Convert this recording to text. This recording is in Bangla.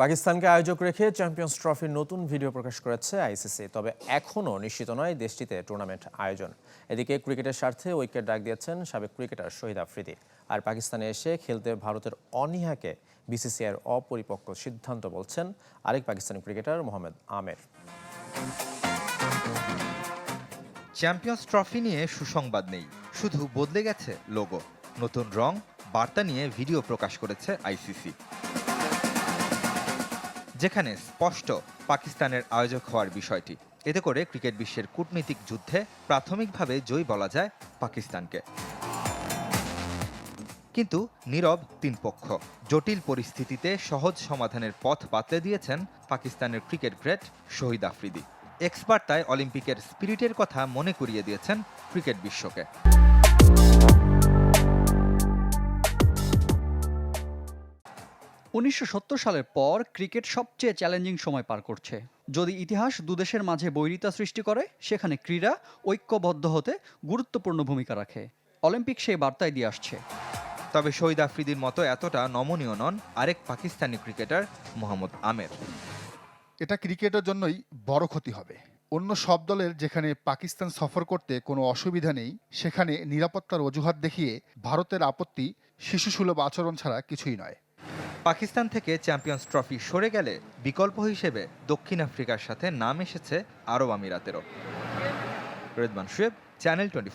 পাকিস্তানকে আয়োজক রেখে চ্যাম্পিয়ন্স ট্রফির নতুন ভিডিও প্রকাশ করেছে আইসিসি, তবে এখনও নিশ্চিত নয় দেশটিতে টুর্নামেন্ট আয়োজন। এদিকে ক্রিকেটের স্বার্থে উইকেট ডাক দিয়েছেন সাবেক ক্রিকেটার শহীদ আফ্রিদি। আর পাকিস্তানে এসে খেলতে ভারতের অনীহাকে বিসিসিআইয়ের অপরিপক্ক সিদ্ধান্ত বলছেন আরেক পাকিস্তানি ক্রিকেটার মোহাম্মদ আমের। চ্যাম্পিয়ন্স ট্রফি নিয়ে সুসংবাদ নেই, শুধু বদলে গেছে লোগো নতুন রং, বার্তা নিয়ে ভিডিও প্রকাশ করেছে আইসিসি। যেখানে স্পষ্ট পাকিস্তানের আয়োজক হওয়ার বিষয়টি। এতে করে ক্রিকেট বিশ্বের কূটনীতিক যুদ্ধে প্রাথমিকভাবে জয়ী বলা যায় পাকিস্তানকে। কিন্তু নীরব তিন পক্ষ জটিল পরিস্থিতিতে সহজ সমাধানের পথ বাতলে দিয়েছেন পাকিস্তানের ক্রিকেট গ্রেট শহীদ আফ্রিদি। এক্সপার্টায় অলিম্পিকের স্পিরিটের কথা মনে করিয়ে দিয়েছেন ক্রিকেট বিশ্বকে। উনিশশো সত্তর সালের পর ক্রিকেট সবচেয়ে চ্যালেঞ্জিং সময় পার করছে। যদি ইতিহাস দুদেশের মাঝে বৈরিতা সৃষ্টি করে সেখানে ক্রীড়া ঐক্যবদ্ধ হতে গুরুত্বপূর্ণ ভূমিকা রাখে। অলিম্পিক সেই বার্তায় দিয়ে আসছে। তবে শহীদ আফ্রিদির মতো এতটা নমনীয় নন আরেক পাকিস্তানি ক্রিকেটার মোহাম্মদ আমের। এটা ক্রিকেটের জন্যই বড় ক্ষতি হবে। অন্য সব দলের যেখানে পাকিস্তান সফর করতে কোনো অসুবিধা নেই সেখানে নিরাপত্তার অজুহাত দেখিয়ে ভারতের আপত্তি শিশুসুলভ আচরণ ছাড়া কিছুই নয়। পাকিস্তান থেকে চ্যাম্পিয়ন্স ট্রফি সরে গেলে বিকল্প হিসেবে দক্ষিণ আফ্রিকার সাথে নাম এসেছে আরব আমিরাতেরও। রেদমান শুয়েব, চ্যানেল টোয়েন্টি